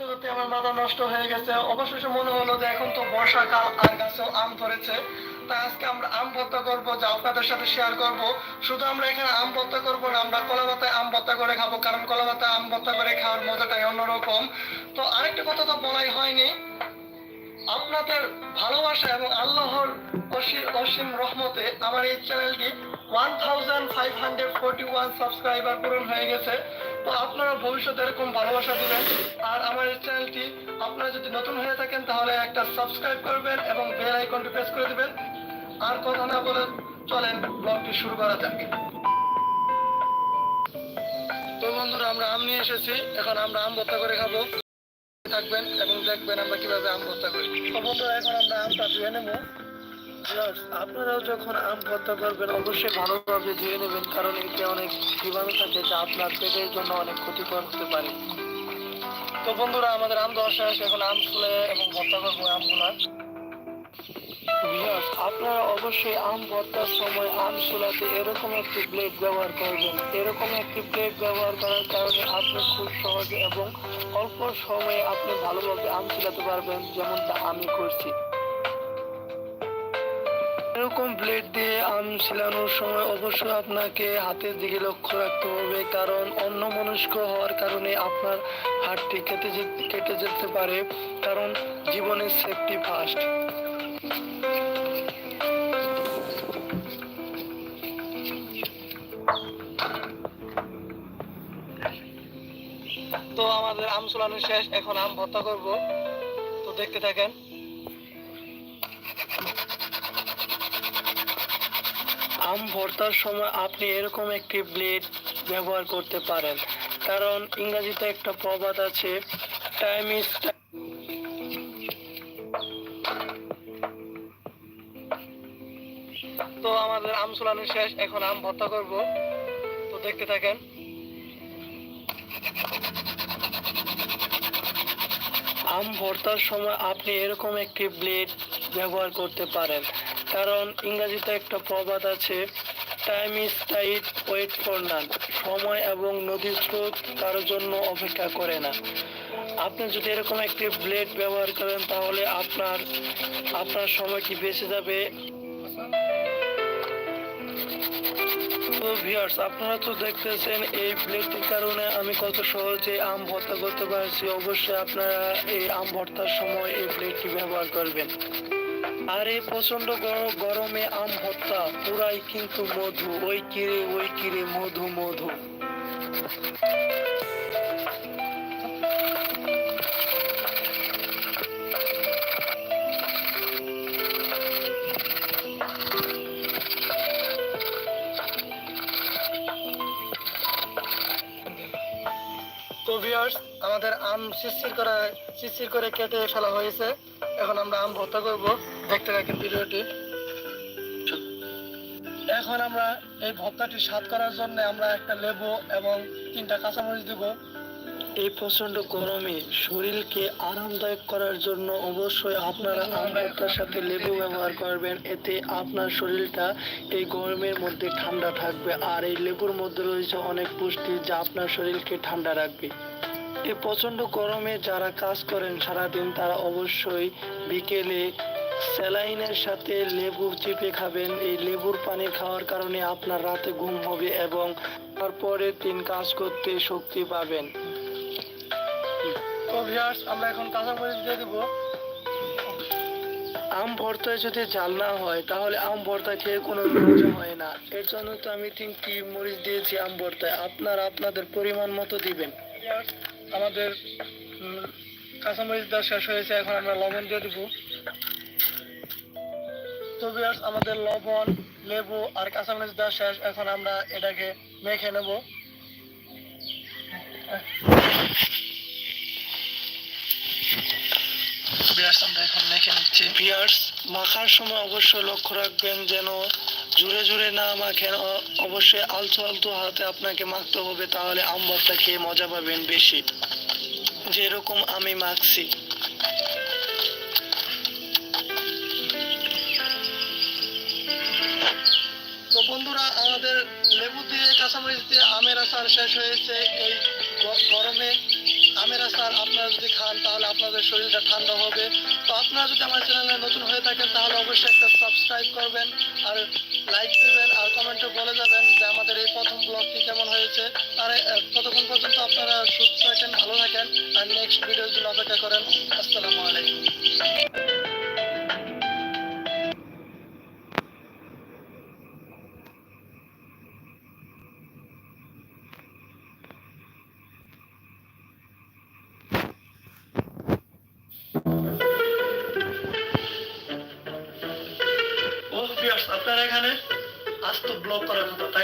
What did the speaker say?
নষ্ট হয়ে গেছে। অবশেষে মনে হলো যে এখন তো বর্ষাকাল আর গাছেও আম ধরেছে। তাই আজকে আমরা আম ভর্তা করব যা আপনাদের সাথে শেয়ার করব। শুধু আমরা এখানে আম ভর্তা করব না, আমরা কলা পাতায় আম ভর্তা করে খাব, কারণ কলা পাতায় আম ভর্তা করে খাওয়ার মজাটাই অন্যরকম। তো আরেকটা কথা তো বলাই হয়নি আপনাদের ভালোবাসা এবং আল্লাহর অসীম রহমতে আমার এই চ্যানেলটি one thousand five hundred forty one subscriber পূরণ হয়ে গেছে। তো আপনারা ভবিষ্যতে এরকম ভালোবাসা দিবেন। আর আমার এই চ্যানেলটি আপনারা যদি নতুন হয়ে থাকেন, তাহলে একটা সাবস্ক্রাইব করবেন এবং বেল আইকনটি প্রেস করে দিবেন। আর কথা না বলে চলেন ব্লগটি শুরু করা যাক। তো বন্ধুরা, আমরা আম নিয়ে এসেছি। এখন আমরা আম ভর্তা করে খাব। থাকবেন এবং দেখবেন আমরা কীভাবে আম ভর্তা করি। বন্ধুরা এখন আমরা আমটা ধুয়ে নেব। আপনারাও যখন আম ভর্তা করবেন, অবশ্যই ভালোভাবে ধুয়ে নেবেন, কারণ এতে অনেক জীবাণু থাকে, যা আপনার পেটের জন্য অনেক ক্ষতিকর হতে পারে। তো বন্ধুরা, আমাদের আম দশ এখন আম ফুলে এবং ভর্তা করব আমগুলা আপনারা অবশ্যই আম ভর্তার সময় আম চুলাতে এরকম একটি ব্লেড ব্যবহার করবেন। এরকম একটি ব্লেড ব্যবহার করার কারণে আপনি খুব সহজে এবং অল্প সময়ে আপনি ভালোভাবে আম চুলাতে পারবেন, যেমনটা আমি করছি। এরকম ব্লেড দিয়ে আম ছিলানোর সময় অবশ্যই আপনাকে হাতের দিকে লক্ষ্য রাখতে হবে, কারণ অন্য মনস্ক হওয়ার কারণে আপনার হাতটি কেটে কেটে যেতে পারে, কারণ জীবনের সেফটি ফার্স্ট আমাদের আম চুলানো শেষ, এখন আম ভর্তা করব। তো দেখতে থাকেন। আম ভর্তার সময় আপনি এরকম একটি ব্লেড ব্যবহার করতে পারেন। কারণ ইংরাজিতে একটা প্রবাদ আছে টাইম ইজ তো আমাদের আম চুলানো শেষ, এখন আম ভর্তা করব। তো দেখতে থাকেন। আম ভর্তার সময় আপনি এরকম একটি ব্লেড ব্যবহার করতে পারেন। কারণ ইংরাজিতে একটা প্রবাদ আছে time is tide wait for none সময় এবং নদীর স্রোত কারোর জন্য অপেক্ষা করে না। আপনি যদি এরকম একটি ব্লেড ব্যবহার করেন, তাহলে আপনার আপনার সময়টি বেঁচে যাবে? তো ভিউয়ার্স আপনারা তো দেখতেছেন এই প্লেটটির কারণে আমি কত সহজে আম ভর্তা করতে পারছি। অবশ্যই আপনারা এই আম ভর্তার সময় এই প্লেটটি ব্যবহার করবেন। আর এই প্রচণ্ড গর- গরমে আম ভর্তা পুরাই কিন্তু মধু। ওই কিরে ওই কিরে, মধু মধু। ভিউয়ার্স আমাদের আম শিরশির করে শিরশির করে কেটে ফেলা হয়েছে। এখন আমরা আম ভর্তা করব। দেখতে থাকেন ভিডিওটি। এখন আমরা এই ভর্তাটি স্বাদ করার জন্য আমরা একটা লেবু এবং তিনটা কাঁচামরিচ দেব। এই প্রচণ্ড গরমে শরীরকে আরামদায়ক করার জন্য অবশ্যই আপনারা আম ভর্তার সাথে লেবু ব্যবহার করবেন। এতে আপনার শরীরটা এই গরমের মধ্যে ঠান্ডা থাকবে আর এই লেবুর মধ্যে রয়েছে অনেক পুষ্টি যা আপনার শরীরকে ঠান্ডা রাখবে। এই প্রচণ্ড গরমে যারা কাজ করেন সারাদিন তারা অবশ্যই বিকেলে স্যালাইনের সাথে লেবু চিপে খাবেন। এই লেবুর পানি খাওয়ার কারণে আপনার রাতে ঘুম হবে এবং তারপরে তিন কাজ করতে শক্তি পাবেন। তো ভিউয়ার্স আমরা এখন কাঁচামরিচ দিয়ে দেবো। আম ভর্তায় যদি জাল না হয় তাহলে আম ভর্তা খেয়ে কোনো মজা হয় না। এর জন্য তো আমি তিনটি মরিচ দিয়েছি আম ভর্তায়। আপনারা আপনাদের পরিমাণ মতো দিবেন। আমাদের কাঁচামরিচ দেওয়া শেষ হয়েছে এখন আমরা লবণ দিয়ে দেবো। তো ভিউয়ার্স আমাদের লবণ লেবু আর কাঁচামরিচ দেওয়া শেষ। এখন আমরা এটাকে মেখে নেব। আমরা এখন মেখে ভিউয়ার্স মাখার সময় অবশ্যই লক্ষ্য রাখবেন যেন জোরে জোরে না মাখেন অবশ্যই আলতো আলতো হাতে আপনাকে মাখতে হবে, তাহলে আম ভর্তা খেয়ে মজা পাবেন বেশি। যেরকম আমি মাখছি। তো বন্ধুরা, আমাদের লেবু দিয়ে, কাঁচামরিচ দিয়ে আমের আচার শেষ হয়েছে এই গরমে। আমের আচার আপনারা যদি খান, তাহলে আপনাদের শরীরটা ঠান্ডা হবে। তো আপনারা যদি আমার চ্যানেলে নতুন হয়ে থাকেন, তাহলে অবশ্যই একটা সাবস্ক্রাইব করবেন, আর লাইক দেবেন, আর কমেন্টে বলে যাবেন যে আমাদের এই প্রথম ব্লগটি কেমন হয়েছে। আর ততক্ষণ পর্যন্ত আপনারা সুস্থ থাকেন, ভালো থাকেন, আর নেক্সট ভিডিওর জন্য অপেক্ষা করেন। আপনারা এখানে। আজ তো ব্লক করার কথা তাই